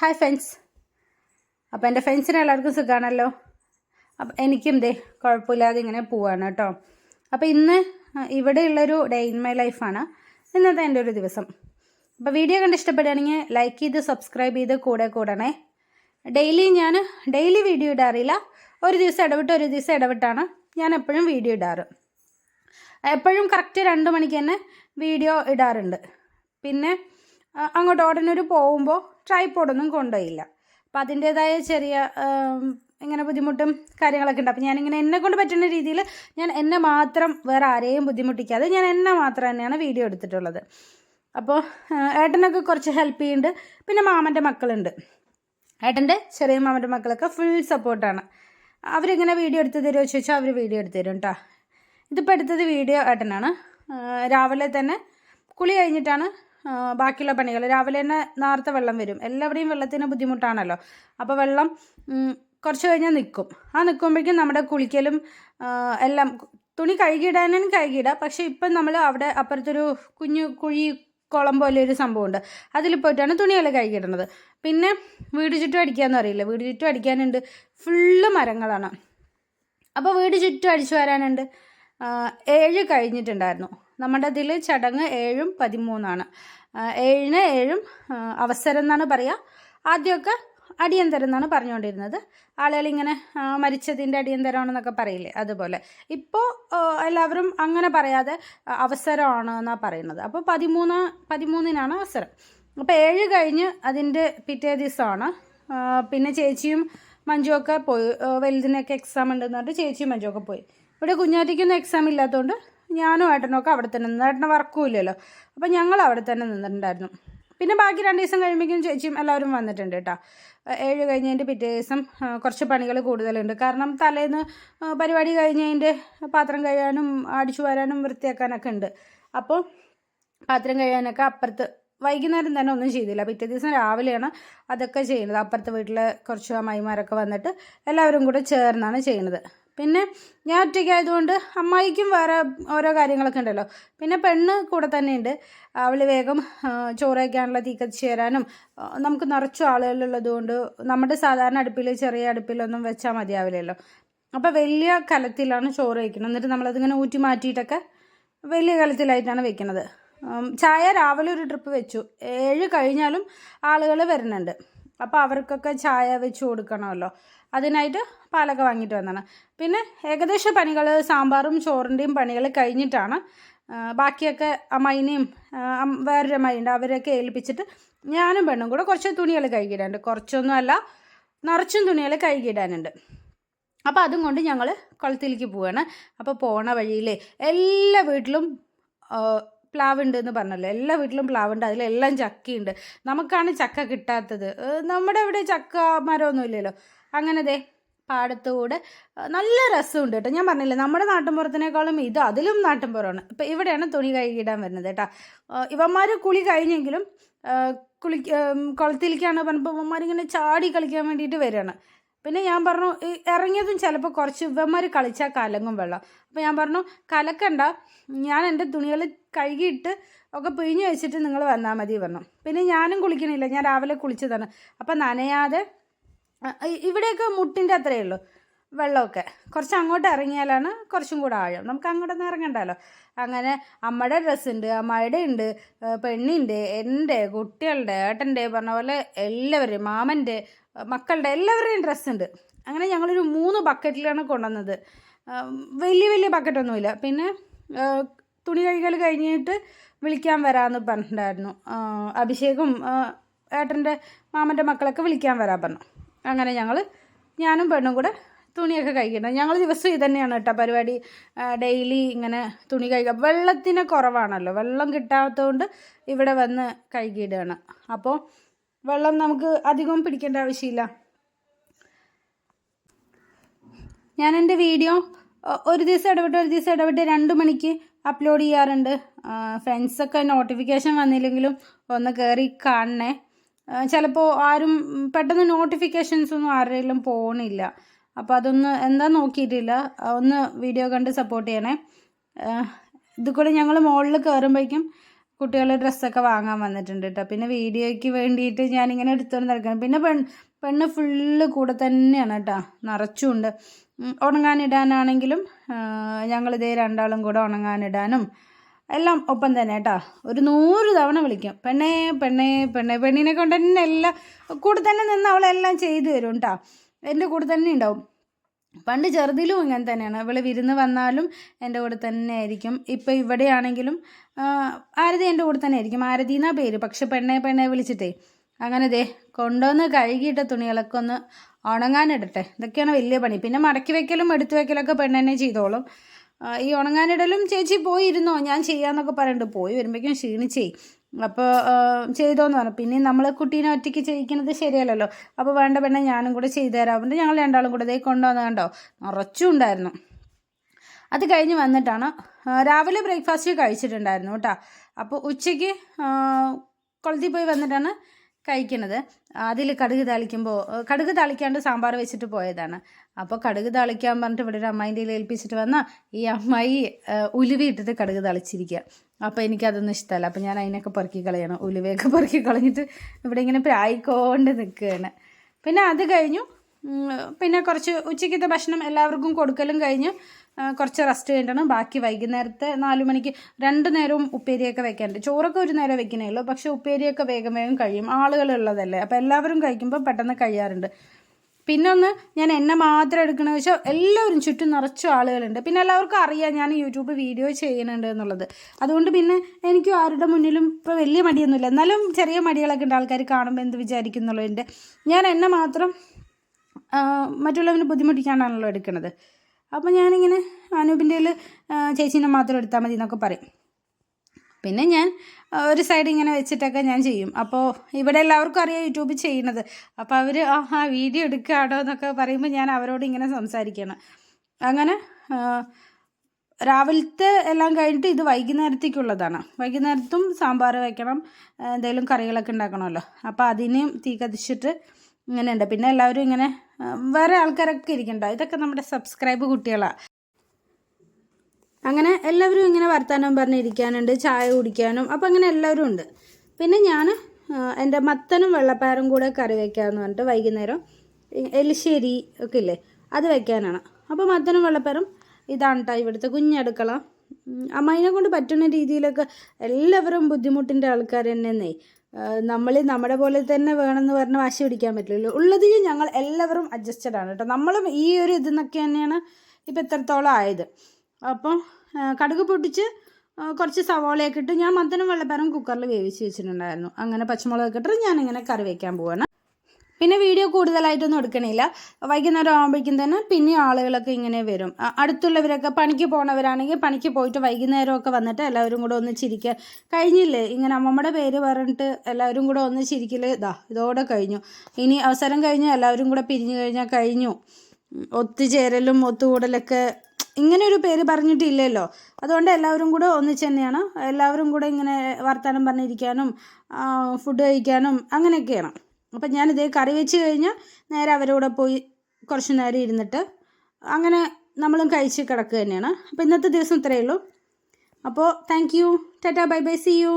Hi friends അപ്പോൾ എന്റെ ഫ്രണ്ട്സിന് എല്ലാവർക്കും സുഖമാണല്ലോ അപ്പം എനിക്കും ദേ കുഴപ്പമില്ലാതെ ഇങ്ങനെ പോവാണ് കേട്ടോ. അപ്പോൾ ഇന്ന് ഇവിടെയുള്ളൊരു ഡേ ഇൻ മൈ ലൈഫാണ് ഇന്നത്തെ എന്റെ ഒരു ദിവസം. അപ്പോൾ വീഡിയോ കണ്ട് ഇഷ്ടപ്പെടുകയാണെങ്കിൽ ലൈക്ക് ചെയ്ത് സബ്സ്ക്രൈബ് ചെയ്ത് കൂടെ കൂടണേ. ഡെയിലി ഞാൻ ഡെയിലി വീഡിയോ ഇടാറില്ല. ഒരു ദിവസം ഇടവിട്ട് ഒരു ദിവസം ഇടവിട്ടാണ് ഞാൻ എപ്പോഴും വീഡിയോ ഇടാറ്. എപ്പോഴും കറക്റ്റ് രണ്ട് മണിക്ക് തന്നെ വീഡിയോ ഇടാറുണ്ട്. പിന്നെ അങ്ങോട്ട് ഒരു പോകുമ്പോൾ ട്രൈപ്പോഡൊന്നും കൊണ്ടുപോയില്ല. അപ്പം അതിന്റേതായ ചെറിയ ഇങ്ങനെ ബുദ്ധിമുട്ടും കാര്യങ്ങളൊക്കെ ഉണ്ട്. അപ്പം ഞാനിങ്ങനെ എന്നെ കൊണ്ട് പറ്റുന്ന രീതിയിൽ ഞാൻ എന്നെ മാത്രം വേറെ ആരെയും ബുദ്ധിമുട്ടിക്കാതെ ഞാൻ എന്നെ മാത്രം തന്നെയാണ് വീഡിയോ എടുത്തിട്ടുള്ളത്. അപ്പോൾ ഏട്ടനൊക്കെ കുറച്ച് ഹെൽപ്പ് ചെയ്യുന്നുണ്ട്. പിന്നെ മാമന്റെ മക്കളുണ്ട്. ഏട്ടന്റെ ചെറിയ മാമന്റെ മക്കളൊക്കെ ഫുൾ സപ്പോർട്ടാണ് അവരിങ്ങനെ വീഡിയോ എടുത്ത് തരുമോ ചോദിച്ചാൽ അവർ വീഡിയോ എടുത്ത് തരും കേട്ടോ ഇതിപ്പോൾ എടുത്തത് വീഡിയോ ഏട്ടനാണ്. രാവിലെ തന്നെ കുളി കഴിഞ്ഞിട്ടാണ് ബാക്കിയുള്ള പണികൾ. രാവിലെ തന്നെ നേരത്തെ വെള്ളം വരും. എല്ലാവരുടെയും വെള്ളത്തിന് ബുദ്ധിമുട്ടാണല്ലോ. അപ്പോൾ വെള്ളം കുറച്ച് കഴിഞ്ഞാൽ നിൽക്കും ആ നിൽക്കുമ്പോഴേക്കും നമ്മുടെ കുളിക്കലും എല്ലാം തുണി കഴുകിയിടാനും കഴുകിയിടാം. പക്ഷേ ഇപ്പം നമ്മൾ അവിടെ അപ്പുറത്തൊരു കുഞ്ഞു കുഴി കുളം പോലെ ഒരു സംഭവമുണ്ട്. അതിൽ പോയിട്ടാണ് തുണികൾ കഴുകിയിടുന്നത്. പിന്നെ വീട് ചുറ്റും അടിക്കാമെന്ന് അറിയില്ല വീട് ചുറ്റും അടിക്കാനുണ്ട് ഫുള്ള് മരങ്ങളാണ്. അപ്പോൾ വീട് ചുറ്റും അടിച്ചു വരാനുണ്ട്. ഏഴ് കഴിഞ്ഞിട്ടുണ്ടായിരുന്നു. നമ്മുടെ അതിൽ ചടങ്ങ് ഏഴും പതിമൂന്നാണ്. ഏഴിന് ഏഴും അവസരം എന്നാണ് പറയുക ആദ്യമൊക്കെ അടിയന്തരം എന്നാണ് പറഞ്ഞുകൊണ്ടിരുന്നത്. ആളുകളിങ്ങനെ മരിച്ചതിന്റെ അടിയന്തരമാണെന്നൊക്കെ പറയില്ലേ അതുപോലെ. ഇപ്പോൾ എല്ലാവരും അങ്ങനെ പറയാതെ അവസരമാണ് എന്നാണ് പറയുന്നത്. അപ്പോൾ പതിമൂന്ന് പതിമൂന്നിനാണ് അവസരം. അപ്പോൾ ഏഴ് കഴിഞ്ഞ് അതിന്റെ പിറ്റേ ദിവസമാണ്. പിന്നെ ചേച്ചിയും മഞ്ജുവൊക്കെ പോയി. വലുതിനൊക്കെ എക്സാം ഉണ്ടെന്ന് പറഞ്ഞിട്ട് ചേച്ചിയും മഞ്ജുവൊക്കെ പോയി. ഇവിടെ കുഞ്ഞാറ്റിക്കൊന്നും എക്സാം ഇല്ലാത്തതുകൊണ്ട് ഞാനും ഏട്ടനൊക്കെ അവിടെ തന്നെ നിന്ന് ഏട്ടന് വർക്കും ഇല്ലല്ലോ. അപ്പോൾ ഞങ്ങൾ അവിടെ തന്നെ നിന്നിട്ടുണ്ടായിരുന്നു. പിന്നെ ബാക്കി രണ്ട് ദിവസം കഴിയുമ്പോഴേക്കും ചേച്ചിയും എല്ലാവരും വന്നിട്ടുണ്ട് കേട്ടോ. ഏഴ് കഴിഞ്ഞതിന്റെ പിറ്റേ ദിവസം കുറച്ച് പണികൾ കൂടുതലുണ്ട്. കാരണം തലേന്ന് പരിപാടി കഴിഞ്ഞതിന്റെ പാത്രം കഴുകാനും അടിച്ചു വരാനും വൃത്തിയാക്കാനൊക്കെ ഉണ്ട്. അപ്പോൾ പാത്രം കഴുകാനൊക്കെ അപ്പുറത്ത് വൈകുന്നേരം തന്നെ ഒന്നും ചെയ്തില്ല. പിറ്റേ ദിവസം രാവിലെയാണ് അതൊക്കെ ചെയ്യുന്നത്. അപ്പുറത്തെ വീട്ടിലെ കുറച്ച് അമ്മായിമാരൊക്കെ വന്നിട്ട് എല്ലാവരും കൂടെ ചേർന്നാണ് ചെയ്യുന്നത്. പിന്നെ ഞാൻ ഒറ്റയ്ക്കായതുകൊണ്ട് അമ്മായിക്കും വേറെ ഓരോ കാര്യങ്ങളൊക്കെ ഉണ്ടല്ലോ. പിന്നെ പെണ്ണ് കൂടെ തന്നെയുണ്ട് അവൾ വേഗം ചോറ് വയ്ക്കാനുള്ള തീ കത്തിച്ച് തരാനും നമുക്ക് നിറച്ചു ആളുകളുള്ളതുകൊണ്ട് നമ്മുടെ സാധാരണ അടുപ്പിൽ ചെറിയ അടുപ്പിലൊന്നും വെച്ചാൽ മതിയാവില്ലല്ലോ. അപ്പോൾ വലിയ കലത്തിലാണ് ചോറ് വയ്ക്കുന്നത് എന്നിട്ട് നമ്മളതിങ്ങനെ ഊറ്റി മാറ്റിയിട്ടൊക്കെ വലിയ കലത്തിലായിട്ടാണ് വെക്കുന്നത്. ചായ രാവിലെ ഒരു ട്രിപ്പ് വെച്ചു. ഏഴ് കഴിഞ്ഞാലും ആളുകൾ വരുന്നുണ്ട്. അപ്പോൾ അവർക്കൊക്കെ ചായ വെച്ച് കൊടുക്കണമല്ലോ. അതിനായിട്ട് പാലൊക്കെ വാങ്ങിയിട്ട് വന്നതാണ്. പിന്നെ ഏകദേശ പണികൾ സാമ്പാറും ചോറിന്റെയും പണികൾ കഴിഞ്ഞിട്ടാണ് ബാക്കിയൊക്കെ അമ്മായിനെയും വേറൊരു അമ്മയുണ്ട് അവരെയൊക്കെ ഏൽപ്പിച്ചിട്ട് ഞാനും പെണ്ണും കൂടെ കുറച്ച് തുണികൾ കഴുകിയിടാനുണ്ട്. കുറച്ചൊന്നുമല്ല നിറച്ചും തുണികൾ കഴുകിയിടാനുണ്ട്. അപ്പോൾ അതും കൊണ്ട് ഞങ്ങൾ കുളത്തിലേക്ക് പോവുകയാണ് അപ്പോൾ പോണ വഴിയിൽ എല്ലാ വീട്ടിലും പ്ലാവ് പ്ലാവുണ്ട് എന്ന് പറഞ്ഞല്ലോ. എല്ലാ വീട്ടിലും പ്ലാവുണ്ട് അതിലെല്ലാം ചക്കയുണ്ട്. നമുക്കാണ് ചക്ക കിട്ടാത്തത്. നമ്മുടെ ഇവിടെ ചക്ക മരമൊന്നും ഇല്ലല്ലോ അങ്ങനെ ദേ പാടത്തുകൂടെ ആ, നല്ല രസമുണ്ട് കേട്ടോ. ഞാൻ പറഞ്ഞില്ലേ നമ്മുടെ നാട്ടിൻപുറത്തിനേക്കാളും ഇത് അതിലും നാട്ടിൻപുറമാണ്. ഇപ്പം ഇവിടെയാണ് തുണി കഴുകിയിടാൻ വരുന്നത് കേട്ടോ. ഇവന്മാർ കുളി കഴിഞ്ഞെങ്കിലും കുളി കുളത്തിലേക്കാണ് പറഞ്ഞപ്പോൾ ഇവന്മാരിങ്ങനെ ചാടി കളിക്കാൻ വേണ്ടിയിട്ട് വരികയാണ്. പിന്നെ ഞാൻ പറഞ്ഞു ഇറങ്ങിയതും ചിലപ്പോൾ കുറച്ച് ഇവന്മാർ കളിച്ചാൽ കലങ്ങും വെള്ളം. അപ്പോൾ ഞാൻ പറഞ്ഞു കലക്കണ്ട. ഞാൻ എന്റെ തുണികൾ കഴുകിയിട്ട് ഒക്കെ പിഴിഞ്ഞ് വെച്ചിട്ട് നിങ്ങൾ വന്നാൽ മതി പറഞ്ഞു. പിന്നെ ഞാനും കുളിക്കണില്ല. ഞാൻ രാവിലെ കുളിച്ചതാണ്. അപ്പം നനയാതെ ഇവിടെയൊക്കെ മുട്ടിന്റെ അത്രയേ ഉള്ളൂ. വെള്ളമൊക്കെ. കുറച്ച് അങ്ങോട്ട് ഇറങ്ങിയാലാണ് കുറച്ചും കൂടെ ആഴം. നമുക്ക് അങ്ങോട്ടൊന്നും ഇറങ്ങണ്ടല്ലോ. അങ്ങനെ അമ്മയുടെ ഡ്രസ്സുണ്ട് അമ്മയുടെ ഉണ്ട് പെണ്ണിന്റെ എന്റെ കുട്ടികളുടെ ഏട്ടന്റെ പറഞ്ഞ പോലെ എല്ലാവരുടെയും മാമന്റെ മക്കളുടെ എല്ലാവരുടെയും ഡ്രസ്സുണ്ട് അങ്ങനെ ഞങ്ങളൊരു മൂന്ന് ബക്കറ്റിലാണ് കൊണ്ടുവന്നത്. വലിയ വലിയ ബക്കറ്റൊന്നുമില്ല പിന്നെ തുണി കഴുകൽ കഴിഞ്ഞിട്ട് വിളിക്കാൻ വരാമെന്ന് പറഞ്ഞിട്ടുണ്ടായിരുന്നു. അഭിഷേകും ഏട്ടന്റെ മാമന്റെ മക്കളൊക്കെ വിളിക്കാൻ വരാൻ പറഞ്ഞു. അങ്ങനെ ഞങ്ങൾ ഞാനും പെണ്ണും കൂടെ തുണിയൊക്കെ കഴിക്കണം. ഞങ്ങൾ ദിവസം ഇത് തന്നെയാണ് കേട്ടോ പരിപാടി. ഡെയിലി ഇങ്ങനെ തുണി കഴിക്കുക വെള്ളത്തിന് കുറവാണല്ലോ. വെള്ളം കിട്ടാത്തതുകൊണ്ട് ഇവിടെ വന്ന് കഴുകിയിടുകയാണ്. അപ്പോൾ വെള്ളം നമുക്ക് അധികം പിടിക്കേണ്ട ആവശ്യമില്ല. ഞാൻ എന്റെ വീഡിയോ ഒരു ദിവസം ഇടവിട്ട് ഒരു ദിവസം ഇടവിട്ട് രണ്ട് മണിക്ക് അപ്ലോഡ് ചെയ്യാറുണ്ട്. ഫ്രണ്ട്സൊക്കെ നോട്ടിഫിക്കേഷൻ വന്നില്ലെങ്കിലും ഒന്ന് കയറി കാണണേ. ചിലപ്പോൾ ആരും പെട്ടെന്ന് നോട്ടിഫിക്കേഷൻസ് ഒന്നും ആരുടെയും പോകണില്ല അപ്പോൾ അതൊന്ന് എന്താ നോക്കിയിട്ടില്ല. ഒന്ന് വീഡിയോ കണ്ട് സപ്പോർട്ട് ചെയ്യണേ. ഇത് കൂടെ ഞങ്ങൾ മുകളിൽ കയറുമ്പോഴേക്കും കുട്ടികളുടെ ഡ്രസ്സൊക്കെ വാങ്ങാൻ വന്നിട്ടുണ്ട് കേട്ടോ പിന്നെ വീഡിയോയ്ക്ക് വേണ്ടിയിട്ട് ഞാനിങ്ങനെ എടുത്തുകൊണ്ട് നടക്കണം. പിന്നെ പെൺ പെണ്ണ് ഫുള്ള് കൂടെ തന്നെയാണ് കേട്ടോ നിറച്ചുണ്ട്. ഉണങ്ങാനിടാനാണെങ്കിലും ഞങ്ങളിതേ രണ്ടാളും കൂടെ ഉണങ്ങാനിടാനും എല്ലാം ഒപ്പം തന്നെ കേട്ടോ. ഒരു നൂറ് തവണ വിളിക്കും. പെണ്ണേ പെണ്ണേ പെണ്ണേ. പെണ്ണിനെ കൊണ്ട് തന്നെ എല്ലാം കൂടെ തന്നെ നിന്ന് അവളെല്ലാം ചെയ്തു തരും കേട്ടോ. എന്റെ കൂടെ തന്നെ ഉണ്ടാവും. പണ്ട് ചെറുതിലും ഇങ്ങനെ തന്നെയാണ്. ഇവൾ വിരുന്ന് വന്നാലും എന്റെ കൂടെ തന്നെ ആയിരിക്കും. ഇപ്പം ഇവിടെയാണെങ്കിലും ആരതി എന്റെ കൂടെ തന്നെ ആയിരിക്കും. ആരതി എന്നാ പേര്? പക്ഷെ പെണ്ണേ പെണ്ണേ വിളിച്ചിട്ടേ. അങ്ങനെ ദേ കൊണ്ടുവന്ന് കഴുകിയിട്ട തുണികളൊക്കെ ഒന്ന് ഉണങ്ങാനിടട്ടെ. ഇതൊക്കെയാണ് വലിയ പണി. പിന്നെ മടക്കി വെക്കലും എടുത്തു വെക്കലൊക്കെ പെണ്ണെന്നെ ചെയ്തോളും. ഈ ഉണങ്ങാനിടലും ചേച്ചി പോയിരുന്നോ? ഞാൻ ചെയ്യാന്നൊക്കെ പറയുന്നുണ്ട് പോയി വരുമ്പോഴേക്കും ക്ഷീണിച്ചേ. അപ്പോൾ ചെയ്തോന്ന് പറഞ്ഞു. പിന്നെ നമ്മൾ കുട്ടീനെ ഒറ്റയ്ക്ക് ചെയ്യിക്കുന്നത് ശരിയല്ലല്ലോ. അപ്പോൾ വേണ്ട പെണ്ണെ ഞാനും കൂടെ ചെയ്തു തരാം എന്നിട്ട് ഞങ്ങൾ രണ്ടാളും കൂടെ ഇതേ കൊണ്ടുവന്ന് കണ്ടോ? നിറച്ചുണ്ടായിരുന്നു. അത് കഴിഞ്ഞ് വന്നിട്ടാണ് രാവിലെ ബ്രേക്ക്ഫാസ്റ്റ് കഴിച്ചിട്ടുണ്ടായിരുന്നു കേട്ടോ. അപ്പോൾ ഉച്ചയ്ക്ക് കുളത്തിൽ പോയി വന്നിട്ടാണ് കഴിക്കുന്നത് അതിൽ കടുക് താളിക്കുമ്പോൾ കടുക് താളിക്കാണ്ട് സാമ്പാർ വെച്ചിട്ട് പോയതാണ്. അപ്പോൾ കടുക് തളിക്കാൻ പറഞ്ഞിട്ട് ഇവിടെ ഒരു അമ്മായിന്റെ കയ്യിൽ ഏൽപ്പിച്ചിട്ട് വന്നാൽ ഈ അമ്മായി ഉലുവിട്ടിട്ട് കടുക് തളിച്ചിരിക്കുക അപ്പോൾ എനിക്കതൊന്നും ഇഷ്ടമല്ല അപ്പോൾ ഞാൻ അതിനൊക്കെ പെറുക്കി കളയണം. ഉലുവയൊക്കെ പെറുക്കി കളഞ്ഞിട്ട് ഇവിടെ ഇങ്ങനെ പ്രായിക്കൊണ്ട് നിൽക്കുകയാണ് പിന്നെ അത് കഴിഞ്ഞു. പിന്നെ കുറച്ച് ഉച്ചയ്ക്കത്തെ ഭക്ഷണം എല്ലാവർക്കും കൊടുക്കലും കഴിഞ്ഞ്. കുറച്ച് റെസ്റ്റ് വേണ്ടണം. ബാക്കി വൈകുന്നേരത്തെ നാല് മണിക്ക് രണ്ട് നേരവും ഉപ്പേരിയൊക്കെ വെക്കാനുണ്ട്. ചോറൊക്കെ ഒരു നേരം വെക്കണേ ഉള്ളൂ. പക്ഷേ ഉപ്പേരിയൊക്കെ വേഗം വേഗം കഴിയും. ആളുകളുള്ളതല്ലേ. അപ്പോൾ എല്ലാവരും കഴിക്കുമ്പോൾ പെട്ടെന്ന് കഴിയാറുണ്ട്. പിന്നെ ഒന്ന് ഞാൻ എന്നെ മാത്രം എടുക്കണമെന്ന് വെച്ചാൽ എല്ലാവരും ചുറ്റും നിറച്ച ആളുകളുണ്ട്. പിന്നെ എല്ലാവർക്കും അറിയാം ഞാൻ യൂട്യൂബ് വീഡിയോ ചെയ്യുന്നുണ്ട് എന്നുള്ളത്. അതുകൊണ്ട് പിന്നെ എനിക്ക് ആരുടെ മുന്നിലും ഇപ്പോൾ വലിയ മടിയൊന്നുമില്ല. എന്നാലും ചെറിയ മടികളൊക്കെ ഉണ്ട്. ആൾക്കാർ കാണുമ്പോൾ എന്ത് വിചാരിക്കുന്നുള്ളതിന്റെ ഞാൻ എന്നെ മാത്രം മറ്റുള്ളവന് ബുദ്ധിമുട്ടിക്കാനാണല്ലോ എടുക്കുന്നത് അപ്പോൾ ഞാനിങ്ങനെ അനൂപിന്റെ ചേച്ചീനെ മാത്രം എടുത്താൽ മതി എന്നൊക്കെ പറയും. പിന്നെ ഞാൻ ഒരു സൈഡ് ഇങ്ങനെ വെച്ചിട്ടൊക്കെ ഞാൻ ചെയ്യും. അപ്പോൾ ഇവിടെ എല്ലാവർക്കും അറിയാം യൂട്യൂബ് ചെയ്യണത് അപ്പോൾ അവർ ആ ആ വീഡിയോ എടുക്കുകയാണോ എന്നൊക്കെ പറയുമ്പോൾ ഞാൻ അവരോട് ഇങ്ങനെ സംസാരിക്കണം. അങ്ങനെ രാവിലത്തെ എല്ലാം കഴിഞ്ഞിട്ട് ഇത് വൈകുന്നേരത്തേക്കുള്ളതാണ്. വൈകുന്നേരത്തും സാമ്പാർ വയ്ക്കണം എന്തെങ്കിലും കറികളൊക്കെ ഉണ്ടാക്കണമല്ലോ. അപ്പോൾ അതിനെയും തീ കത്തിച്ചിട്ട് ഇങ്ങനെയുണ്ട്. പിന്നെ എല്ലാവരും ഇങ്ങനെ വേറെ ആൾക്കാരൊക്കെ ഇരിക്കണ്ടോ. ഇതൊക്കെ നമ്മുടെ സബ്സ്ക്രൈബ് കുട്ടികളാണ് അങ്ങനെ എല്ലാവരും ഇങ്ങനെ വർത്തമാനം പറഞ്ഞിരിക്കാനുണ്ട് ചായ കുടിക്കാനും അപ്പോൾ അങ്ങനെ എല്ലാവരും ഉണ്ട്. പിന്നെ ഞാൻ എന്റെ മത്തനും വെള്ളപ്പയറും കൂടെ കറി വയ്ക്കാമെന്ന് പറഞ്ഞിട്ട് വൈകുന്നേരം എലിശ്ശേരി ഒക്കെ ഇല്ലേ അത് വെക്കാനാണ്. അപ്പോൾ മത്തനും വെള്ളപ്പയറും ഇതാണ് കേട്ടോ ഇവിടുത്തെ കുഞ്ഞടുക്കള. അമ്മയിനെ കൊണ്ട് പറ്റുന്ന രീതിയിലൊക്കെ എല്ലാവരും ബുദ്ധിമുട്ടിന്റെ ആൾക്കാർ തന്നെയെന്നേ. നമ്മൾ നമ്മുടെ പോലെ തന്നെ വേണമെന്ന് പറഞ്ഞ് വാശി പിടിക്കാൻ പറ്റില്ലല്ലോ. ഉള്ളതിൽ ഞങ്ങൾ എല്ലാവരും അഡ്ജസ്റ്റഡ് ആണ് കേട്ടോ നമ്മളും ഈ ഒരു ഇതിൽ നിന്നൊക്കെ തന്നെയാണ് ഇപ്പം എത്രത്തോളം ആയത്. അപ്പം കടുക് പൊട്ടിച്ച് കുറച്ച് സവോളയൊക്കെ ഇട്ട് ഞാൻ മത്തനും വെള്ളപ്പയറും കുക്കറിൽ വേവിച്ച് വെച്ചിട്ടുണ്ടായിരുന്നു. അങ്ങനെ പച്ചമുളകൊക്കെ ഇട്ടിട്ട് ഇങ്ങനെ കറി വയ്ക്കാൻ പോവാണ്. പിന്നെ വീഡിയോ കൂടുതലായിട്ടൊന്നും എടുക്കണില്ല. വൈകുന്നേരം ആകുമ്പോഴേക്കും തന്നെ പിന്നെ ആളുകളൊക്കെ ഇങ്ങനെ വരും. അടുത്തുള്ളവരൊക്കെ പണിക്ക് പോണവരാണെങ്കിൽ പണിക്ക് പോയിട്ട് വൈകുന്നേരമൊക്കെ വന്നിട്ട് എല്ലാവരും കൂടെ ഒന്ന് ചിരിക്കുക കഴിഞ്ഞില്ലേ? ഇങ്ങനെ അമ്മമ്മയുടെ പേര് പറഞ്ഞിട്ട് എല്ലാവരും കൂടെ ഒന്ന് ചിരിക്കൽ ഇതാ ഇതോടെ കഴിഞ്ഞു. ഇനി അവസരം കഴിഞ്ഞാൽ എല്ലാവരും കൂടെ പിരിഞ്ഞു കഴിഞ്ഞാൽ കഴിഞ്ഞു. ഒത്തുചേരലും ഒത്തുകൂടലൊക്കെ ഇങ്ങനെ ഒരു പേര് പറഞ്ഞിട്ടില്ലല്ലോ. അതുകൊണ്ട് എല്ലാവരും കൂടെ ഒന്നിച്ച് തന്നെയാണ്. എല്ലാവരും കൂടെ ഇങ്ങനെ വർത്തമാനം പറഞ്ഞിരിക്കാനും ഫുഡ് കഴിക്കാനും അങ്ങനെയൊക്കെയാണ്. അപ്പം ഞാനിതേ കറി വെച്ച് കഴിഞ്ഞാൽ നേരെ അവരോടെ പോയി കുറച്ച് നേരം ഇരുന്നിട്ട് അങ്ങനെ നമ്മളും കഴിച്ച് കിടക്കുക തന്നെയാണ് അപ്പോൾ ഇന്നത്തെ ദിവസം ഇത്രയേ ഉള്ളൂ. അപ്പോൾ thank you tata bye bye see you